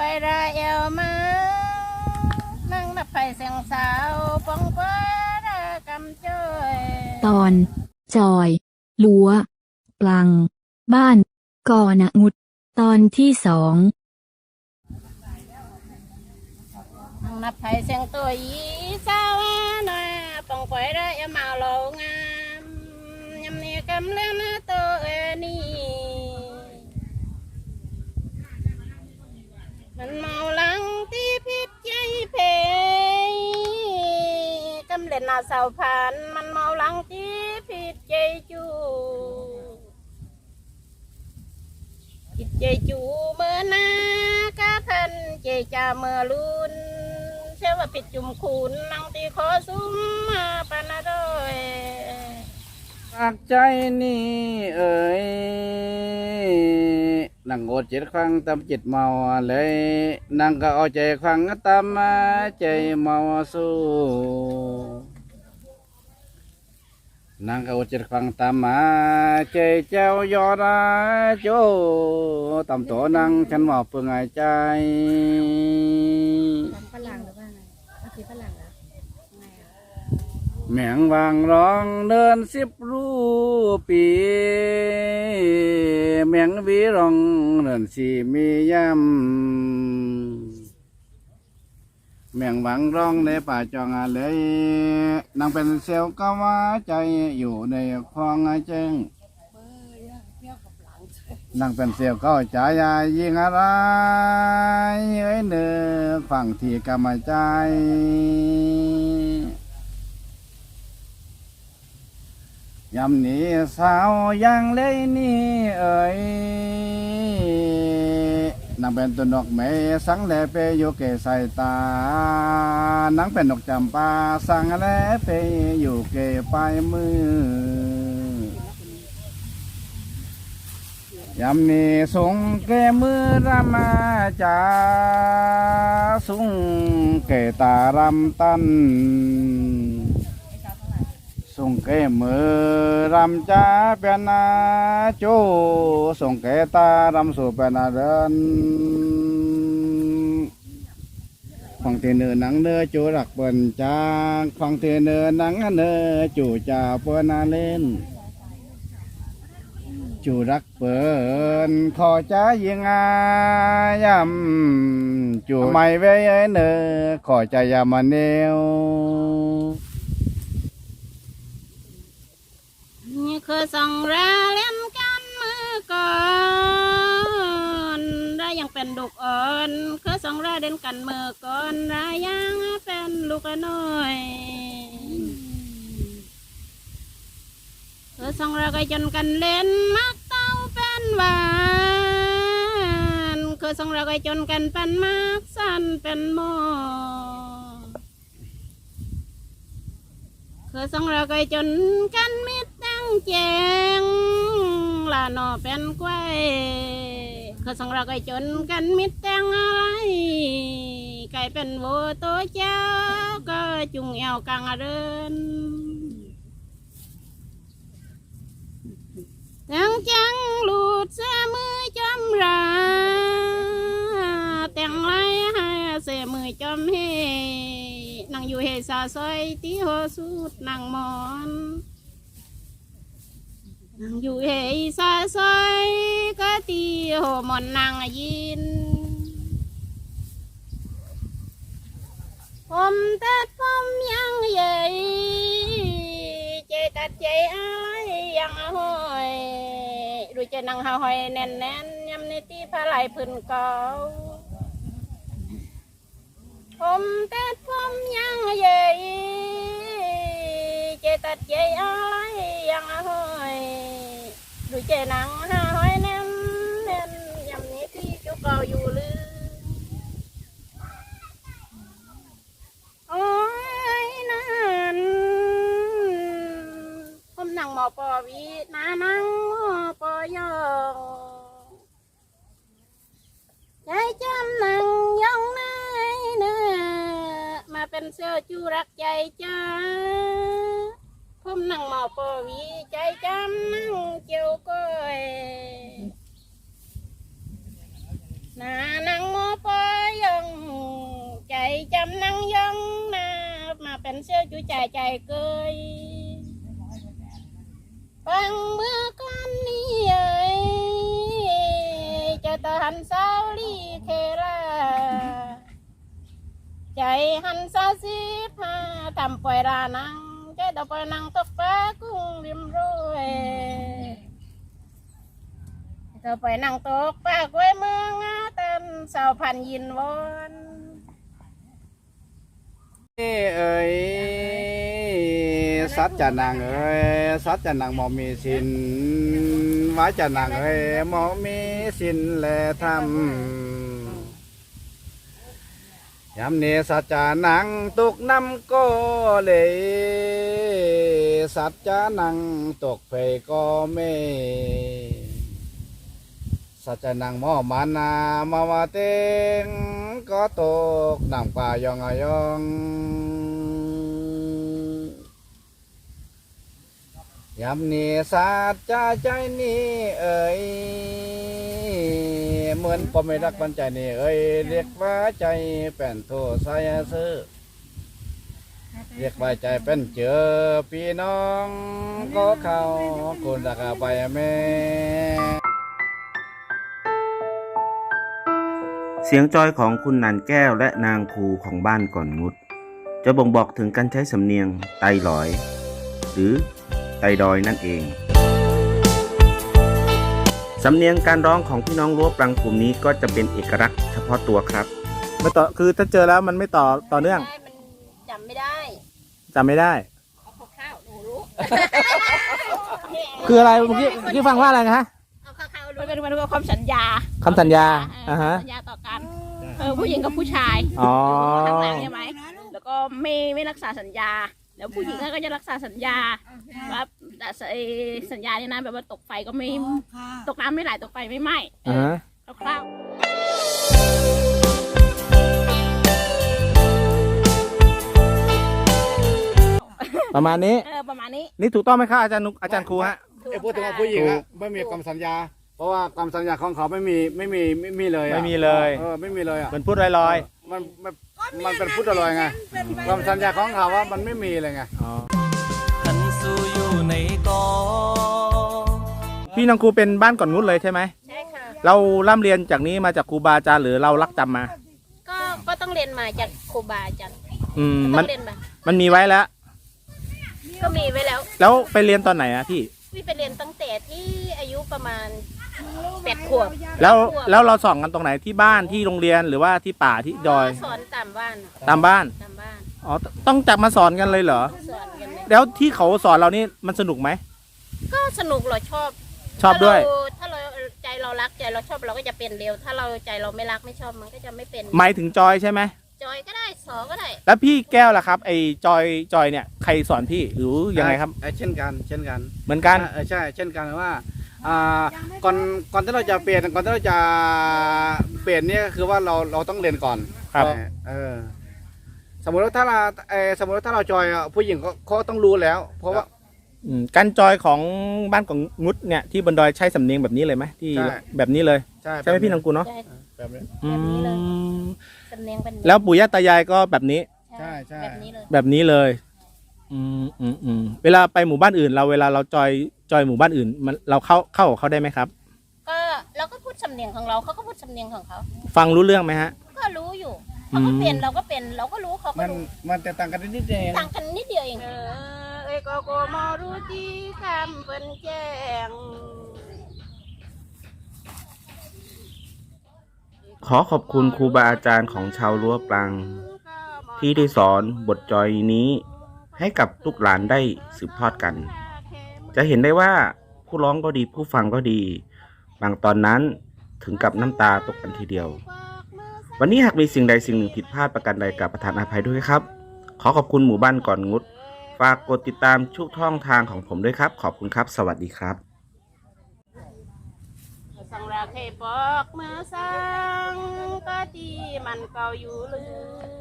อย ra eo má nắng đập phải sèn sao bóng quá ra cầm chơi ตอน จอยลัวปลัง บ้านกอนงุด ตอนที่สอง nắng đập phải sèn tôi ý sao á nè bóng quay ra eo màu lộ ngam nhầm nè cầm lên tôi มันเมาลังที่พิษใจเพยกำเล่นนาสาวพันมันเมาลังที่พิษใจจูจิตใจจูเมื่อนากะทันใจจะเมื่อลุนเชื่อว่าผิดจุมขูนนังตีขอซุ้มมาปนาด้วยจากใจนี้เอ๋ย นั่งโอดเจ็ดครั้งตำจิตเมาเลยนั่งก็เอาใจครั้งตำมาใจเมาสู้นั่งก็อาเจ็ดครั้งตำมาใจเจ้ายอดาโจตำตัวนั่งฉันว่าเพื่อไงใจฝรั่งหรือว่าไงก็คือฝรั่ง แมงวางร้องเดินสิบรูปี แมงวีร้องเดินสีมียำแมงวางร้องในป่าจองอาเลยนางเป็นเซลก็ว่าใจอยู่ในคลองเจงนางเป็นเซลก็ใจยายิงอะไรเอ้ยเนื้อฝั่งที่กำมาใจ ยำนี้สาวยังเลยนี่เอ่ยนางเป็นตัวนกเมสังแลเปอยู่เกใส่ตานางเป็นนกจำปาสังแลเปอยู่เกไปมือยำนี้ส่งเกมือรามาจาสุงเกตารำตัน ส่งแก่มือรำจ้าเป็นนาโจส่งแก่ตารำสู่เป็นนาเดินฟังเทเนอหนังเนื้อจูรักเปิ่นจากฟังเทเนอหนังเนื้อจูจ่าเปิ่นนาเล่นจูรักเปิ่นขอจ้ายิงอายำจูไม่ไว้ยเนอขอใจยามาเนว นี่ คือส่องราเล่นกันมือก่อนรายังเป็นลูกอ่อนคือส่องราเด่นกันมือก่อนรายังเป็นลูกน้อยคือส่องราก็จนกันเล่นมักเต้าเป็นหวานคือส่องราก็จนกันเป็นมักสั้นเป็นหมอคือสองเราก็จนกันม เป็นกล้วยคือสองเราก็จนกันมิดตั้งอะไรไก่เป็นโวตัวเจ้าก็จุงเอวกลางเดินจังจังหลุดเสมือจอมราแต่งไรให้เสมือจอมเฮนั่งอยู่เฮสาซอยตีหัวสุดนั่งมอน นั่งอยู่เฮสาซอยก็ตีหัวหมอนนั่งยินผมตัดผมยังใหญ่เจตัดใจอะไรยังห้อยดูจนั่งห้อยแน่นแน่นยำในตีพระไหลพื้นเก่าผมตัดผมยังใหญ่เจตัดใจอะไรยังห้อย จนังห้าห้อยแน่นแน่นยำนี้ที่จุกเกาอยู่ลือโอ้ยนั่นผมนั่งหมอปอวีนานั่งหมอปอยองใจจำนั่งยองนายเนื้อมาเป็นเสื้อจูรักใจจ้า hôm nặng mò bò vì chạy chăm nắng chiều coi nà nắng mò bò dòng chạy chăm nắng dòng nà mà bèn xưa chú chạy chạy cười bằng vâng, mưa con đi ơi cho tờ hành sao đi khê ra. Chạy hành sao xếp à, ha thầm quay ra nắng. ฟังเมื่อก่อนนี้เอ้ยจะตาหันสาวลีเคราใจหันสาวสิพาทำปล่อยรานังใจต่อปล่อยนังตกฟ้ากุ้งริมรวยต่อไปนั่งตกปากไว้เมืองอาตันสาวพันยินวอนเอ้ยสัจจะนางเอ้ยสัจจะนางมอมีสินวาจะนางเอ้ยมอมีสินและธรรม ยามนี้สัจจะนางตกน้ำก็เลยสัจจะนางตกเพก็ไม่สัจจะนังหมอมานามาวาเต็งก็ตกน้ำป่ายองอยองยำนี้สัจจะใจนี้เอ่ย เหมือนปอไม่รักปันใจนี่เอ่ยเรียกว่าใจเป็นโทสายซื้อเรียกว่าใจเป็นเจอพี่น้องก็เข้าคุณรักไปแม่เสียงจอยของคุณนันแก้วและนางครูของบ้านก่อนงุด จะบ่งบอกถึงการใช้สำเนียงไตหลอย หรือไตดอยนั่นเอง สำเนียงการร้องของพี่น้องรั้วปรังกลุ่มนี้ก็จะเป็นเอกลักษณ์เฉพาะตัวครับ ไม่ต่อคือถ้าเจอแล้วมันไม่ต่อต่อเนื่องใช่มันจำไม่ได้จำไม่ได้เอาข้าวๆหนูรู้ คืออะไรเมื่อกี้เมื่อกี้ฟังว่าอะไรนะฮะเอาข้าวๆรู้มันเป็นมันความสัญญาคำสัญญาเอออ่าฮะสัญญาต่อกันเออผู้หญิงกับผู้ชายอ๋อข้างหลังใช่ไหมแล้วก็ไม่ไม่รักษาสัญญา แล้วผู้หญิงก็จะรักษาสัญญาว่าเอ่อ สัญญาเนี่ยนะแบบว่าตกไฟก็ไม่ตกน้ำไม่ไหลตกไฟไม่ไหม้เออ่าอฮะคร่าวประมาณนี้ๆเออประมาณนี้ นี่ถูกต้องไหมครับอาจารย์นุกอาจารย์ครูฮะไอ้พูดถึงว่าผู้หญิงอะไม่มีคำสัญญา เพราะว่าคำสัญญาของเขาไม่มีไม่มีไม่มีเลยอะไม่มีเลยเออไม่มีเลยอะเหมือนพูดลอยมันมันมันเป็นพุทธลอยไงคำสัญญาของเขาว่ามันไม่มีเลยไงๆอ๋อขันสู้อยู่ ในกอพี่นางครูเป็นบ้านก่อนงุดเลยใช่ไหมใช่ค่ะ เราร่ำเรียนจากนี้มาจากครูบาอาจารย์หรือเรารักจำมา ก็ก็ต้องเรียนมาจากครูบาอาจารย์อืมก็มัต้อนงเรียนมามันมีไว้แล้ว ก็มีไว้แล้วแล้วไปเรียนตอนไหนอะพี่ พี่ไปเรียนตั้งแต่ที่อายุประมาณแปดขวบแล้วแล้วเราสอนกันตรงไหนที่บ้านที่โรงเรียนหรือว่าที่ป่าที่ดอยก็สอนตามบ้านน่ะตามบ้านตามบ้านอ๋อต้องจับมาสอนกันเลยเหรอ สอนกันเลยแล้วที่เขาสอนเรานี่มันสนุกไหม ก็สนุกเราชอบชอบด้วย ถ้าเราถ้าเราใจเรารักใจเราชอบเราก็จะเป็นเร็ว ถ้าเราใจเราไม่รักไม่ชอบมันก็จะไม่เป็น หมายถึงจอยใช่ไหมจอยก็ได้สอก็ได้ แล้วพี่แก้วล่ะครับ ไอ้จอยจอยเนี่ยใครสอนพี่หรือยังไงครับเออเช่นกันเช่นกันเหมือนกันเออใช่เช่นกันว่าอ่าก่อนก่อนที่เราจะเปลี่ยนก่อนที่เราจะเปลี่ยนเนี่ยก็คือว่าเราเราต้องเรียนก่อนครับ เออสมมติว่าถ้าเราเออสมมติว่าถ้าเราจอยอะผู้หญิงเขาเขาต้องรู้แล้ว เพราะว่าอืม การจอยของบ้านของงุดเนี่ยที่บนดอยใช้สำเนียงแบบนี้เลยไหมที่ใช่ แบบนี้เลยใช่ใช่ไหมพี่นังกูลเนาะใช่ แบบนี้ แบบนี้เลย อืมสำเนียงเป็นแล้วปู่ย่าตายายก็แบบนี้ ใช่ใช่ แบบนี้เลยแบบนี้เลยอืมอืมอืมเวลาไปหมู่บ้านอื่น เราเวลาเราจอยจอยหมู่บ้านอื่น มันเราเข้าเข้ากับเขาได้ไหมครับ ก็เราก็พูดสำเนียงของเราเขาก็พูดสำเนียงของเขาฟังรู้เรื่องไหมฮะ ก็รู้อยู่เขาก็อืมเป็นเราก็เป็นเราก็รู้เขาก็มันรู้มันแต่ต่างกันนิดเดียวต่างกันนิดเดียวเองเออเอ้ย ก็กมรู้ที่คำเป็นแจ้ง ขอขอบคุณครูบาอาจารย์ของชาวรั้วปรัง ที่ได้สอนบทจอยนี้ให้กับลูกหลานได้สืบทอดกัน จะเห็นได้ว่าผู้ร้องก็ดีผู้ฟังก็ดี บางตอนนั้นถึงกับน้ำตาตกกันทีเดียว วันนี้หากมีสิ่งใดสิ่งหนึ่งผิดพลาดประการใดกับประธานอภัยด้วยครับ ขอขอบคุณหมู่บ้านก่อนงุด ฝากกดติดตามชุกท่องทางของผมด้วยครับ ขอบคุณครับ สวัสดีครับ สังราเคปอกเมื่อสังก็ดีมันเก่าอยู่ลือ